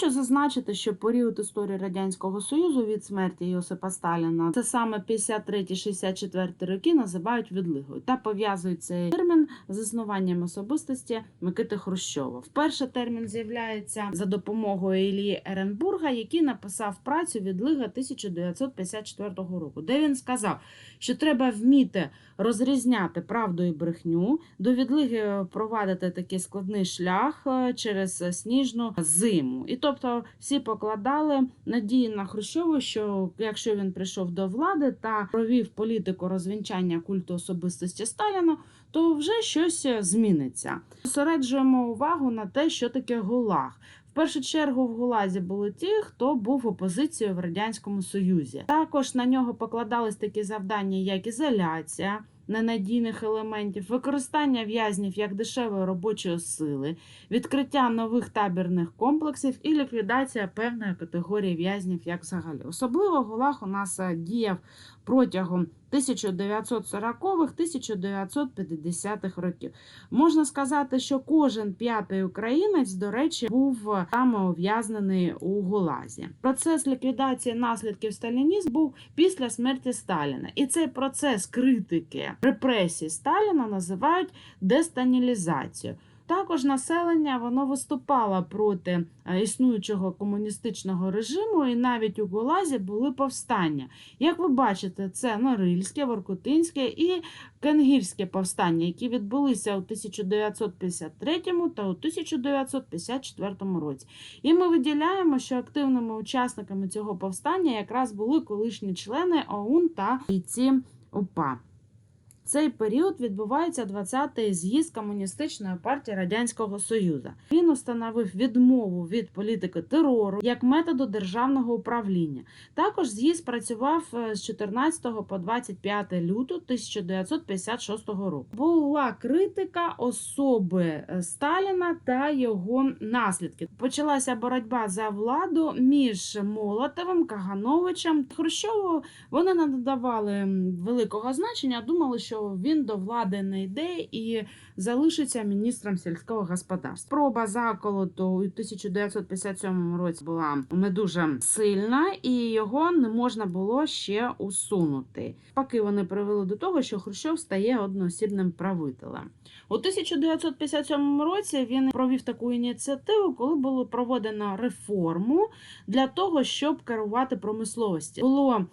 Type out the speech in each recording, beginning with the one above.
Хочу зазначити, що період історії радянського союзу від смерті Йосипа Сталіна це саме 53-64 роки називають відлигою та пов'язують цей термін з заснуванням особистості Микити Хрущова. Вперше термін з'являється за допомогою Ілії Еренбурга, який написав працю відлига 1954 року, де він сказав, що треба вміти розрізняти правду і брехню, до відлиги провадити такий складний шлях е, через сніжну зиму. І тобто всі покладали надії на Хрущова, що якщо він прийшов до влади та провів політику розвінчання культу особистості Сталіна, то вже щось зміниться. Зосереджуємо увагу на те, що таке ГУЛАГ. В першу чергу в ГУЛАЗі були ті, хто був опозицією в радянському союзі. Також на нього покладались такі завдання, як ізоляція. Ненадійних елементів, використання в'язнів як дешевої робочої сили, відкриття нових табірних комплексів і ліквідація певної категорії в'язнів, як взагалі. Особливо ГУЛАГ у нас е, діяв протягом 1940-1950-х років. Можна сказати, що кожен п'ятий українець, до речі, був саме ув'язнений у ГУЛАЗі. Процес ліквідації наслідків сталінізму був після смерті Сталіна, і цей процес критики репресій Сталіна називають дестанілізацією. Також населення воно виступало проти е, існуючого комуністичного режиму, і навіть у Гулазі були повстання. Як ви бачите, це Норильське, Воркутинське і Кенгірське повстання, які відбулися у 1953 та у 1954 році. І ми виділяємо, що активними учасниками цього повстання якраз були колишні члени ОУН та бійці УПА. Цей період відбувається 20-й з'їзд комуністичної партії радянського союзу. Він установив відмову від політики терору як методу державного управління. Також з'їзд працював е, з 14 по 25 лютого 1956 року. Була критика особи е, Сталіна та його наслідки. Почалася боротьба за владу між Молотовим, Кагановичем Хрущову. Вони не надавали великого значення, думали, що він до влади не йде і залишиться міністром сільського господарства. Спроба заколоту у 1957 році була не дуже сильна, і його не можна було ще усунути. Поки вони привели до того, що Хрущов стає одноосібним правителем. У 1957 році він провів таку ініціативу, коли було проведено реформу для того, щоб керувати промисловості. Було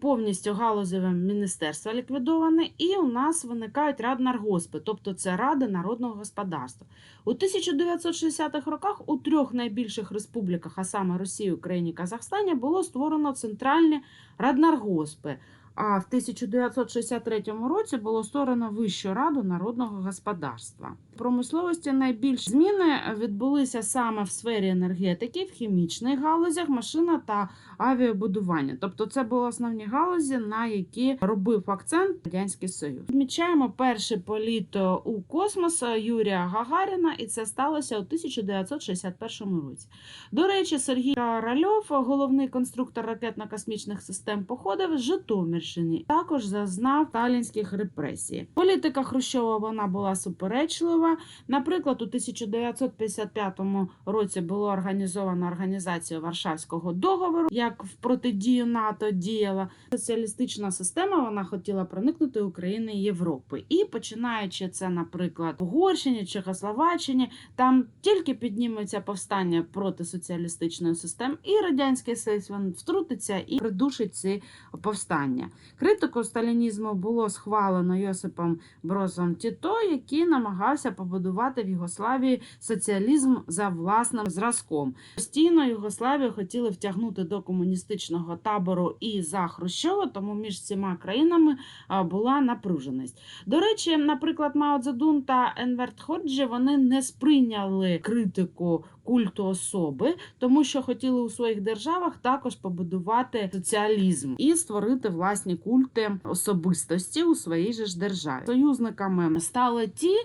повністю галузеве міністерство ліквідоване, і у нас виникають раднаргоспи, тобто це Ради народного господарства. У 1960-х роках у трьох найбільших республіках, а саме Росії, Україні Казахстані, було створено центральні раднаргоспи. А в 1963 році було створено Вищу раду народного господарства. В промисловості найбільш зміни відбулися саме в сфері енергетики, в хімічних галузях, машина та авіабудування. Тобто, це були основні галузі, на які робив акцент радянський союз. Відмічаємо перший політ у космос Юрія Гагаріна, і це сталося у 1961 році. До речі, Сергій Корольов, головний конструктор ракетно-космічних систем, походив з Житомирщини. Також зазнав сталінських репресій. Політика Хрущова вона була суперечлива. Наприклад, у 1955 році було організовано організацію Варшавського договору, як в протидію НАТО діяла соціалістична система. Вона хотіла проникнути України і Європи. І починаючи це, наприклад, в Угорщині, Чехословаччині, там тільки підніметься повстання проти соціалістичної системи, і радянський Союз він втрутиться і придушить ці повстання. Критику сталінізму було схвалено Йосипом Бросом Тіто, який намагався побудувати в Югославії соціалізм за власним зразком. Постійно Югославію хотіли втягнути до комуністичного табору і за Хрущова, тому між цими країнами була напруженість. До речі, наприклад, Мао Цзедун та Енверт Ходжі вони не сприйняли критику культу особи, тому що хотіли у своїх державах також побудувати соціалізм і створити власні культи особистості у своїй же ж державі. Союзниками стали ті.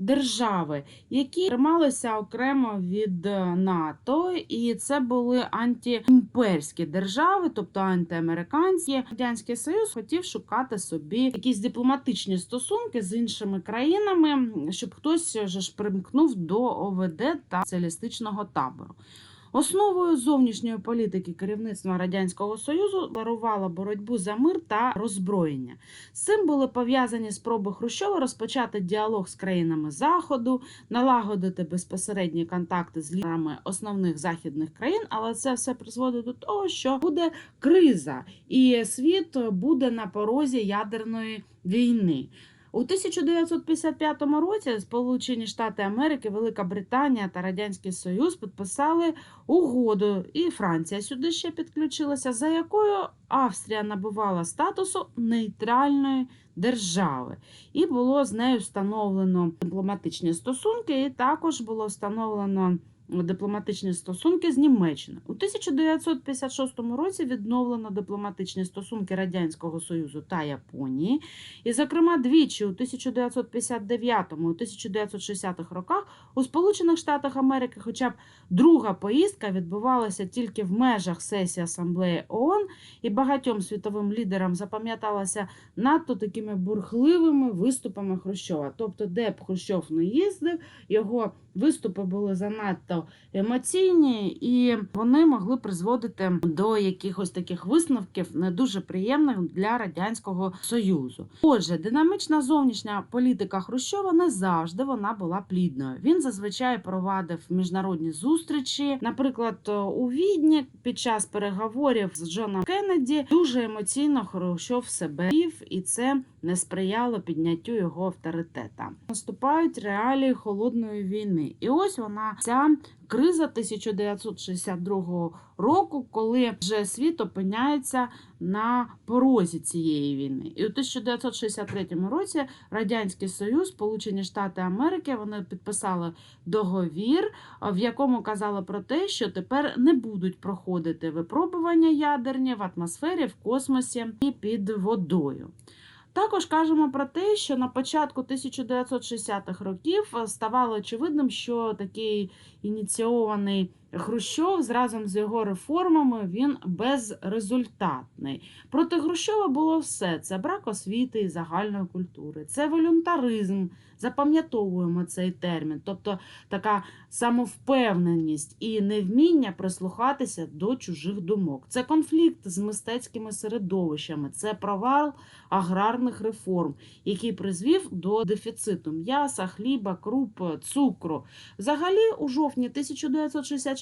Держави, які трималися окремо від е, НАТО, і це були антиімперські держави, тобто антиамериканські. Радянський Союз хотів шукати собі якісь дипломатичні стосунки з іншими країнами, щоб хтось же ж примкнув до ОВД та соціалістичного табору. Основою зовнішньої політики керівництва Радянського Союзу дарувала боротьбу за мир та роззброєння. З цим були пов'язані спроби Хрущова розпочати діалог з країнами Заходу, налагодити безпосередні контакти з лідерами основних західних країн, але це все призводить до того, що буде криза, і світ буде на порозі ядерної війни. У 1955 році Сполучені Штати Америки, Велика Британія та Радянський Союз підписали угоду, і Франція сюди ще підключилася, за якою Австрія набувала статусу нейтральної держави, і було з нею встановлено дипломатичні стосунки, і також було встановлено дипломатичні стосунки з Німеччиною. У 1956 році відновлено дипломатичні стосунки Радянського Союзу та Японії. І, зокрема, двічі у 1959 і 1960 роках у Сполучених Штатах Америки, хоча б друга поїздка відбувалася тільки в межах сесії Асамблеї ООН, і багатьом світовим лідерам запам'яталася надто такими бурхливими виступами Хрущова. Тобто, де б Хрущов не їздив, його виступи були занадто емоційні, і вони могли призводити до якихось таких висновків не дуже приємних для радянського союзу. Отже, динамічна зовнішня політика Хрущова не завжди вона була плідною. Він зазвичай провадив міжнародні зустрічі. Наприклад, у Відні під час переговорів з Джоном Кеннеді дуже емоційно Хрущов себе вів, і це не сприяло підняттю його авторитета. Наступають реалії холодної війни, і ось вона ця криза 1962 року, коли вже світ опиняється на порозі цієї війни. І у 1963 році Радянський Союз, Сполучені Штати Америки, вони підписали договір, в якому казали про те, що тепер не будуть проходити випробування ядерні в атмосфері, в космосі і під водою. Також кажемо про те, що на початку 1960-х років ставало очевидним, що такий ініційований Хрущов разом з його реформами він безрезультатний. Проти Хрущова було все: це брак освіти і загальної культури, це волюнтаризм. Запам'ятовуємо цей термін, тобто така самовпевненість і невміння прислухатися до чужих думок. Це конфлікт з мистецькими середовищами, це провал аграрних реформ, який призвів до дефіциту м'яса, хліба, круп, цукру. Взагалі, у жовтні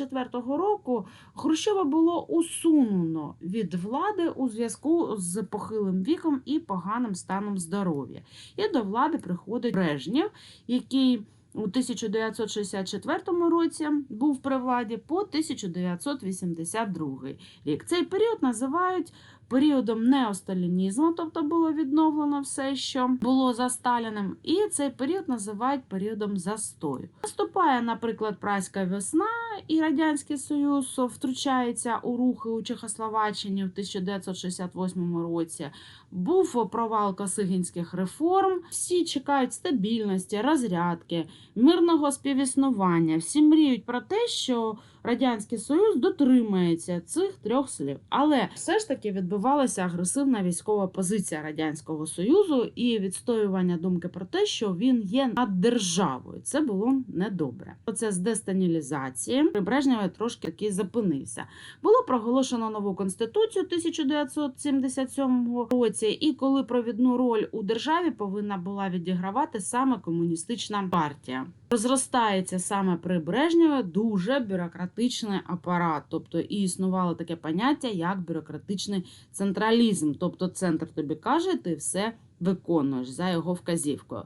1964 року Хрущова було усунено від влади у зв'язку з похилим віком і поганим станом здоров'я. І до влади приходить Брежнєв, який у 1964 році був при владі по 1982 рік. Цей період називають періодом неосталінізму, тобто було відновлено все, що було за Сталіним, і цей період називають періодом застою. Наступає, наприклад, прайська весна, і Радянський Союз втручається у рухи у Чехословаччині в 1968 році. Був провал косигінських реформ. Всі чекають стабільності, розрядки, мирного співіснування. Всі мріють про те, що Радянський Союз дотримається цих трьох слів. Але все ж таки відбувалася агресивна військова позиція Радянського Союзу і відстоювання думки про те, що він є над державою. Це було недобре. Процес дестанілізації при Брежнєві трошки таки зупинився. Було проголошено нову конституцію 1977 році, і коли провідну роль у державі повинна була відігравати саме комуністична партія. Розростається саме при Брежнєві дуже бюрократичний апарат, тобто і існувало таке поняття як бюрократичний централізм. Тобто, центр тобі каже, ти все виконуєш за його вказівкою.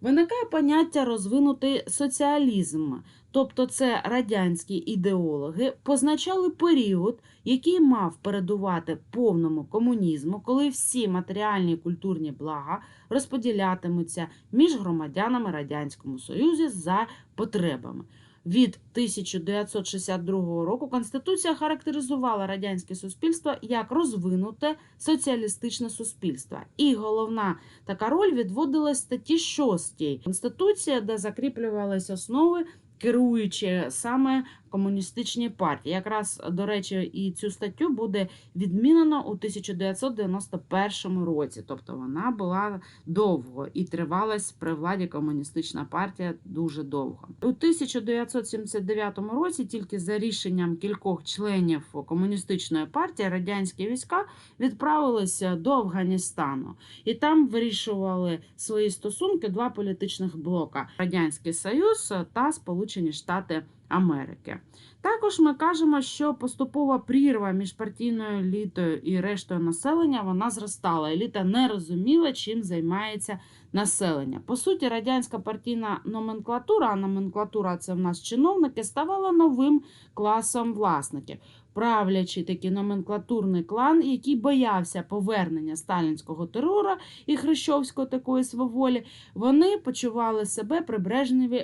Виникає поняття розвинутий соціалізм, тобто це радянські ідеологи позначали період, який мав передувати повному комунізму, коли всі матеріальні і культурні блага розподілятимуться між громадянами Радянському Союзі за потребами. Від 1962 року Конституція характеризувала радянське суспільство як розвинуте соціалістичне суспільство. І головна така роль відводилась статті 6 Конституції, де закріплювалися основи керуючи саме комуністичні партії. Якраз, до речі, і цю статтю буде відмінено у 1991 році. Тобто вона була довго і тривалась при владі комуністична партія дуже довго. У 1979 році, тільки за рішенням кількох членів комуністичної партії, радянські війська відправилися до Афганістану, і там вирішували свої стосунки два політичних блока: Радянський Союз та Сполучені Штати Америки. Також ми кажемо, що поступова прірва між партійною елітою і рештою населення вона зростала. Еліта не розуміла, чим займається населення. По суті, радянська партійна номенклатура, а номенклатура це в нас чиновники, ставала новим класом власників. Правлячий такий номенклатурний клан, який боявся повернення сталінського терора і хрещовської такої сваволі, вони почували себе при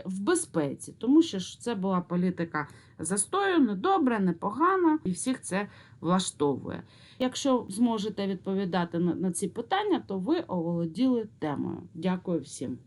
в безпеці, тому що ж це була політика застою, недобре, непогано, і всіх це влаштовує. Якщо зможете відповідати на ці питання, то ви оволоділи темою. Дякую всім.